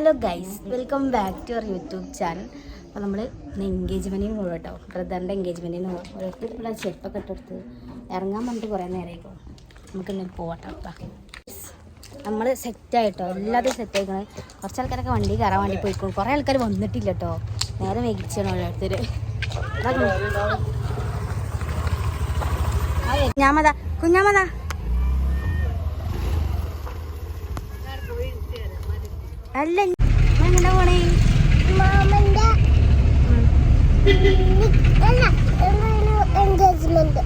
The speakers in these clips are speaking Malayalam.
Hello guys welcome back to our YouTube channel. അപ്പോൾ നമ്മൾ എൻഗേജ്മെന്റിന് പോകും കേട്ടോ ബ്രദറിന്റെ എൻഗേജ്മെന്റിന് പോകും ഒരൊക്കെ ഇവിടെ ചെരുപ്പൊക്കെ ഇട്ടെടുത്ത് ഇറങ്ങാൻ വേണ്ടി കുറേ നേരമായിരിക്കും നമുക്ക് ഇന്ന് പോകട്ടോ നമ്മൾ സെറ്റായിട്ടോ എല്ലാതും സെറ്റായിക്കണേ കുറച്ച് ആൾക്കാരൊക്കെ വണ്ടി കയറാൻ വേണ്ടി പോയിക്കോളും കുറേ ആൾക്കാർ വന്നിട്ടില്ല കേട്ടോ നേരെ വൈകിച്ചാണ് ഓരോരുത്തർ കുഞ്ഞാമതാ കുഞ്ഞാമതാ. അല്ല ഞാൻ എങ്ങോട്ടാ പോണേ മാമന്റെ അല്ല എൻഗേജ്മെന്റ്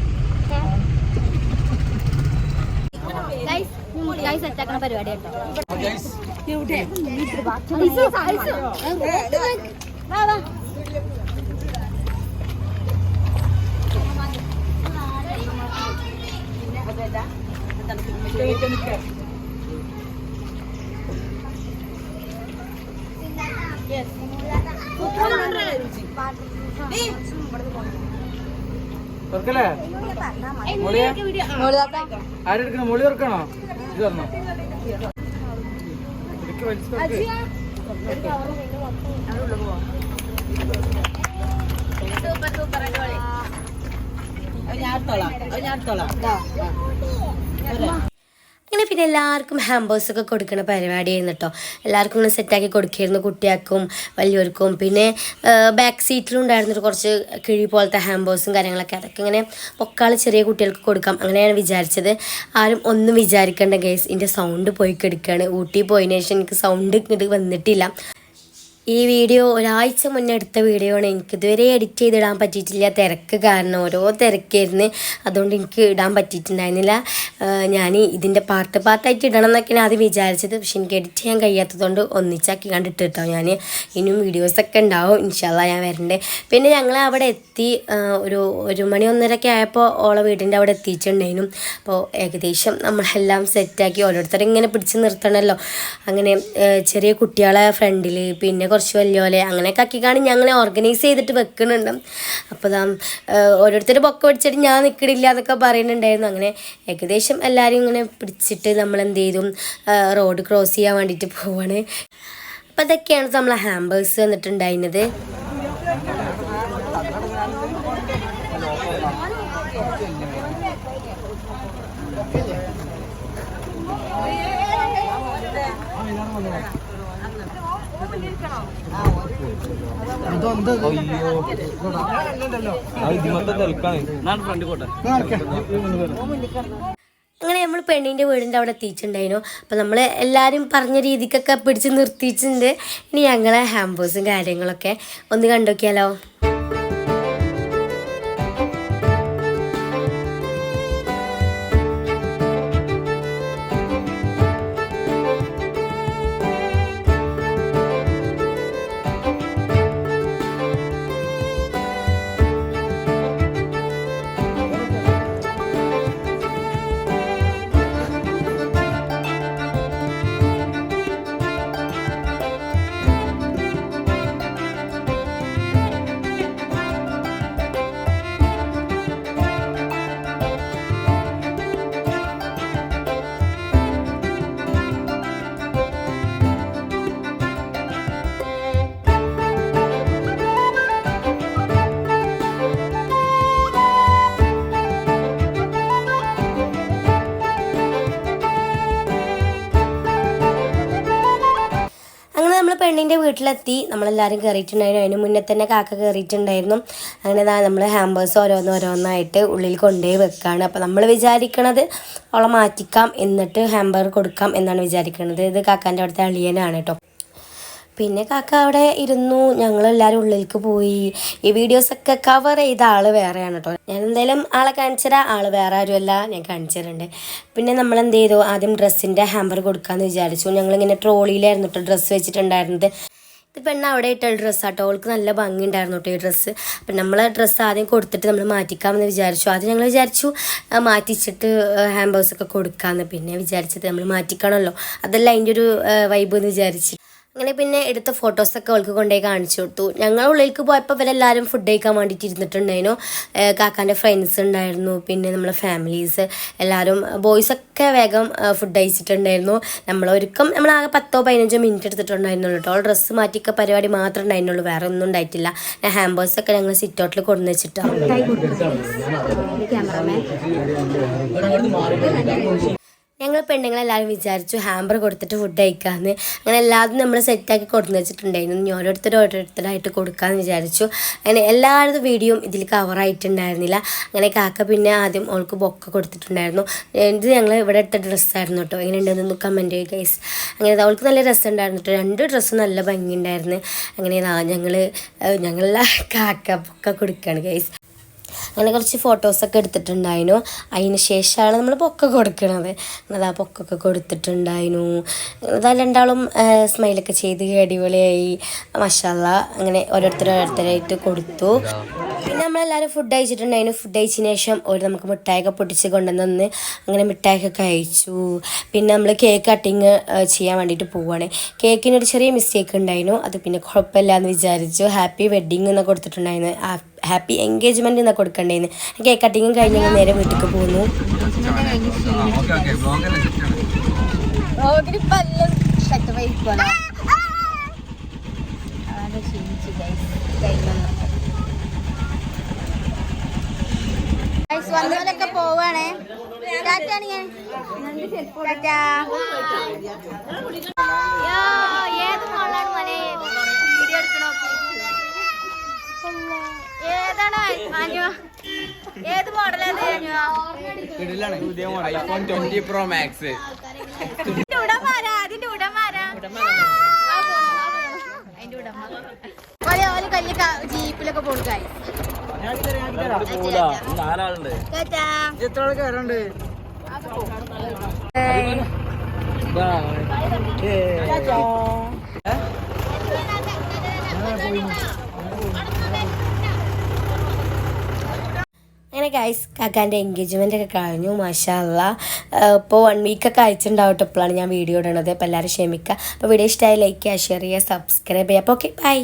ഗൈസ് സെറ്റ് ആക്കണ പരിപാടി കേട്ടോ. തുറക്കല്ലേ? ആരെടുക്കണം? മൊളി തുറക്കണോ? ഇത് തരണോ? ഇടുക്കി ഞാൻ തുറക്ക്. പിന്നെ എല്ലാവർക്കും ഹാമ്പേഴ്സ് ഒക്കെ കൊടുക്കുന്ന പരിപാടിയായിരുന്നു കേട്ടോ എല്ലാവർക്കും ഇങ്ങനെ സെറ്റാക്കി കൊടുക്കായിരുന്നു കുട്ടിയാക്കും വലിയവർക്കും. പിന്നെ ബാക്ക് സീറ്റിലും ഉണ്ടായിരുന്നൊരു കുറച്ച് കിഴി പോലത്തെ ഹാമ്പേഴ്സും കാര്യങ്ങളൊക്കെ. അതൊക്കെ ഇങ്ങനെ പൊക്കാൾ ചെറിയ കുട്ടികൾക്ക് കൊടുക്കാം. അങ്ങനെയാണ് വിചാരിച്ചത്. ആരും ഒന്നും വിചാരിക്കേണ്ട കേസ് എന്റെ സൗണ്ട് പോയി കിടക്കുകയാണ് ഊട്ടി പോയതിനു ശേഷം എനിക്ക് സൗണ്ട് ഇങ്ങോട്ട് വന്നിട്ടില്ല. ഈ വീഡിയോ ഒരാഴ്ച മുന്നേ എടുത്ത വീഡിയോ ആണ് എനിക്ക് ഇതുവരെ എഡിറ്റ് ചെയ്തിടാൻ പറ്റിയിട്ടില്ല. തിരക്ക് കാരണം ഓരോ തിരക്കായിരുന്നു. അതുകൊണ്ട് എനിക്ക് ഇടാൻ പറ്റിയിട്ടുണ്ടായിരുന്നില്ല. ഞാൻ ഇതിന്റെ പാർട്ട് പാർട്ടായിട്ട് ഇടണം എന്നൊക്കെയാണ് ആദ്യം വിചാരിച്ചത്. പക്ഷെ എനിക്ക് എഡിറ്റ് ചെയ്യാൻ കഴിയാത്തതുകൊണ്ട് ഒന്നിച്ചാക്കി കണ്ടിട്ട് കേട്ടോ ഞാൻ ഇനിയും വീഡിയോസൊക്കെ ഉണ്ടാവും. ഇൻഷാല്ല ഞാൻ വരണ്ടേ. പിന്നെ ഞങ്ങൾ അവിടെ എത്തി. ഒരു ഒരു മണി ഒന്നരക്കെ ആയപ്പോൾ ഓളെ വീടിന്റെ അവിടെ എത്തിയിട്ടുണ്ടായിരുന്നു. അപ്പോൾ ഏകദേശം നമ്മളെല്ലാം സെറ്റാക്കി ഓരോരുത്തരും ഇങ്ങനെ പിടിച്ച് നിർത്തണമല്ലോ അങ്ങനെ ചെറിയ കുട്ടികളെ ഫ്രണ്ടിൽ പിന്നെ കുറച്ച് വലിയോലെ അങ്ങനെയൊക്കെ ആക്കിക്കാണ് ഞങ്ങൾ ഓർഗനൈസ് ചെയ്തിട്ട് വെക്കുന്നുണ്ട് അപ്പോൾ ദാ ഓരോരുത്തർ പൊക്ക പിടിച്ചിട്ട് ഞാൻ നിൽക്കണില്ല എന്നൊക്കെ പറയുന്നുണ്ടായിരുന്നു. അങ്ങനെ ഏകദേശം എല്ലാവരും ഇങ്ങനെ പിടിച്ചിട്ട് നമ്മൾ എന്ത് ചെയ്തു? റോഡ് ക്രോസ് ചെയ്യാൻ വേണ്ടിയിട്ട് പോവാണ്. അപ്പോൾ അതൊക്കെയാണ് നമ്മളെ ഹാമ്പേഴ്സ് വന്നിട്ടുണ്ടായിരുന്നത്. അങ്ങനെ നമ്മൾ പെണ്ണിന്റെ വീടിന്റെ അവിടെ എത്തിയിട്ടുണ്ടായിരുന്നു. അപ്പോൾ നമ്മൾ എല്ലാരും പറഞ്ഞ രീതിക്കൊക്കെ പിടിച്ച് നിർത്തിയിട്ടുണ്ട്. ഇനി ഞങ്ങളെ ഹാമ്പേഴ്സും കാര്യങ്ങളൊക്കെ ഒന്ന് കണ്ടോക്കിയാലോ? പെണ്ണിന്റെ വീട്ടിലെത്തി. നമ്മളെല്ലാവരും കയറിയിട്ടുണ്ടായിരുന്നു അതിന് മുന്നേ തന്നെ കാക്ക കയറിയിട്ടുണ്ടായിരുന്നു അങ്ങനെ നമ്മൾ ഹാമ്പേഴ്സ് ഓരോന്ന് ഓരോന്നായിട്ട് ഉള്ളിൽ കൊണ്ടുപോയി വെക്കുകയാണ് അപ്പോൾ നമ്മൾ വിചാരിക്കണത് അവളെ മാറ്റിക്കാം എന്നിട്ട് ഹാമ്പർ കൊടുക്കാം എന്നാണ് വിചാരിക്കുന്നത് ഇത് കാക്കാന്റെ അവിടുത്തെ അളിയനാണ് കേട്ടോ പിന്നെ കാക്ക അവിടെ ഇരുന്നു. ഞങ്ങളെല്ലാവരും ഉള്ളിലേക്ക് പോയി. ഈ വീഡിയോസൊക്കെ കവർ ചെയ്ത ആൾ വേറെയാണ് കേട്ടോ ഞാൻ എന്തായാലും ആളെ കാണിച്ചുതരാം ആൾ വേറെ ആരുമല്ല. ഞാൻ കാണിച്ചു പിന്നെ നമ്മൾ എന്ത് ചെയ്തു? ആദ്യം ഡ്രസ്സിന്റെ ഹാമ്പർ കൊടുക്കാമെന്ന് വിചാരിച്ചു. ഞങ്ങളിങ്ങനെ ട്രോളിയിലായിരുന്നു കേട്ടോ ഡ്രസ്സ് വെച്ചിട്ടുണ്ടായിരുന്നത്. ഇത് പെണ്ണ് അവിടെ ഇട്ട ഡ്രസ്സാട്ടോ അവൾക്ക് നല്ല ഭംഗി ഉണ്ടായിരുന്നു കേട്ടോ ഈ ഡ്രസ്സ് അപ്പം നമ്മൾ ഡ്രസ്സ് ആദ്യം കൊടുത്തിട്ട് നമ്മൾ മാറ്റിക്കാമെന്ന് വിചാരിച്ചു. ആദ്യം ഞങ്ങൾ വിചാരിച്ചു മാറ്റിച്ചിട്ട് ഹാമ്പേഴ്സൊക്കെ കൊടുക്കാമെന്ന് പിന്നെ വിചാരിച്ചത് നമ്മൾ മാറ്റിക്കണമല്ലോ അതല്ല അതിന്റെ ഒരു വൈബ് എന്ന് വിചാരിച്ച്. അങ്ങനെ പിന്നെ എടുത്ത ഫോട്ടോസൊക്കെ അവൾക്ക് കൊണ്ടുപോയി കാണിച്ചു കൊടുത്തു. ഞങ്ങൾ ഉള്ളിലേക്ക് പോയപ്പോൾ ഇവരെല്ലാവരും ഫുഡ് കഴിക്കാൻ വേണ്ടിയിട്ട് ഇരുന്നിട്ടുണ്ടായിരുന്നു. കാക്കാന്റെ ഫ്രണ്ട്സ് ഉണ്ടായിരുന്നു. പിന്നെ നമ്മളെ ഫാമിലീസ് എല്ലാവരും ബോയ്സൊക്കെ വേഗം ഫുഡ് കഴിച്ചിട്ടുണ്ടായിരുന്നു. നമ്മൾ ഒരുക്കം നമ്മൾ ആകെ പത്തോ പതിനഞ്ചോ മിനിറ്റ് എടുത്തിട്ടുണ്ടായിരുന്നുള്ളൂ കേട്ടോ ഡ്രസ്സ് മാറ്റിയൊക്കെ പരിപാടി മാത്രമേ ഉണ്ടായിരുന്നുള്ളൂ. വേറെ ഒന്നും ഉണ്ടായിട്ടില്ല. ഹാമ്പേഴ്സൊക്കെ ഞങ്ങൾ സിറ്റ് ഔട്ടിൽ കൊണ്ടു വെച്ചിട്ടാണ് ഞങ്ങൾ പെണ്ണുങ്ങളെല്ലാവരും വിചാരിച്ചു ഹാമ്പർ കൊടുത്തിട്ട് ഫുഡ് കഴിക്കാമെന്ന് അങ്ങനെ എല്ലാവരും നമ്മൾ സെറ്റാക്കി കൊടുത്തു വെച്ചിട്ടുണ്ടായിരുന്നു. ഇനി ഓരോരുത്തർ ഓരോരുത്തരായിട്ട് കൊടുക്കാമെന്ന് വിചാരിച്ചു. അങ്ങനെ എല്ലാവരുടെ വീഡിയോയും ഇതിൽ കവറായിട്ടുണ്ടായിരുന്നില്ല അങ്ങനെ കാക്ക പിന്നെ ആദ്യം ഓൾക്ക് ബൊക്ക കൊടുത്തിട്ടുണ്ടായിരുന്നു. ഇത് ഞങ്ങൾ ഇവിടെ എടുത്ത ഡ്രസ്സായിരുന്നു കേട്ടോ. എങ്ങനെ ഉണ്ടെന്ന് കമന്റ് ചെയ്യുക ഗൈസ് അങ്ങനെ അവൾക്ക് നല്ല രസമുണ്ടായിരുന്നു കേട്ടോ. രണ്ട് ഡ്രസ്സും നല്ല ഭംഗിയുണ്ടായിരുന്നു. അങ്ങനെ ഞങ്ങൾ ഞങ്ങളെല്ലാം കാക്ക ബൊക്ക കൊടുക്കുകയാണ് ഗൈസ് അങ്ങനെ കുറച്ച് ഫോട്ടോസൊക്കെ എടുത്തിട്ടുണ്ടായിരുന്നു. അതിന് ശേഷമാണ് നമ്മൾ പൊക്ക കൊടുക്കണത്. അതാ പൊക്കൊക്കെ കൊടുത്തിട്ടുണ്ടായിരുന്നു. അതാ രണ്ടാളും സ്മൈലൊക്കെ ചെയ്ത് അടിപൊളിയായി. മഷാല അങ്ങനെ ഓരോരുത്തർ ഓരോരുത്തരായിട്ട് കൊടുത്തു പിന്നെ നമ്മളെല്ലാവരും ഫുഡ് കഴിച്ചിട്ടുണ്ടായിരുന്നു ഫുഡ് കഴിച്ചതിന് ശേഷം ഒരു നമുക്ക് മിഠായിയൊക്കെ പൊട്ടിച്ച് കൊണ്ടുവന്ന് അങ്ങനെ മിഠായിയൊക്കെ കഴിച്ചു. പിന്നെ നമ്മൾ കേക്ക് കട്ടിങ് ചെയ്യാൻ വേണ്ടിയിട്ട് പോവുകയാണ് കേക്കിനൊരു ചെറിയ മിസ്റ്റേക്ക് ഉണ്ടായിരുന്നു. അത് പിന്നെ കുഴപ്പമില്ല എന്ന് വിചാരിച്ചു. ഹാപ്പി വെഡ്ഡിങ് എന്ന് കൊടുത്തിട്ടുണ്ടായിരുന്നു. ഹാപ്പി എൻഗേജ്മെന്റ് എന്നൊക്കെ കൊടുക്കണ്ടേന്ന് കേക്ക് കട്ടിങ്ങും കഴിഞ്ഞ് ഞങ്ങൾ നേരെ വീട്ടിലേക്ക് പോകുന്നു ഓക്കെ സെറ്റാണ് വന്നവരൊക്കെ പോവാണേ. ടാറ്റാണ് ഞാൻ. ടാറ്റാ. ഏത് മോളാണ് മോനെ? വീഡിയോ എടുക്കണോ? ഏതാണ്? അനു ഏത് മോഡലാണ്? ഐഫോൺ ട്വന്റി പ്രോ മാക്സ് അതിന്റെ ഉടമാരാ അതിന്റെ ഉടമാരാ ആ പോണു, ആ. പോണു. അതിന്റെ ഉടമ. ഓലെ ഓൽ കല്ല് ജീപ്പിലൊക്കെ ടാറ്റാ എത്ര അങ്ങനെ ഗൈസ് കാക്കാന്റെ എൻഗേജ്മെന്റ് ഒക്കെ കഴിഞ്ഞു മാഷാല്ല. ഇപ്പോൾ വൺ വീക്കൊക്കെ അയച്ചിട്ടുണ്ടാവട്ടെ ഇപ്പോഴാണ് ഞാൻ വീഡിയോ ഇടണത്. അപ്പോൾ എല്ലാവരും ക്ഷമിക്കുക അപ്പോൾ വീഡിയോ ഇഷ്ടമായി ലൈക്ക് ചെയ്യുക ഷെയർ ചെയ്യുക സബ്സ്ക്രൈബ് ചെയ്യുക. അപ്പോൾ ഓക്കെ ബൈ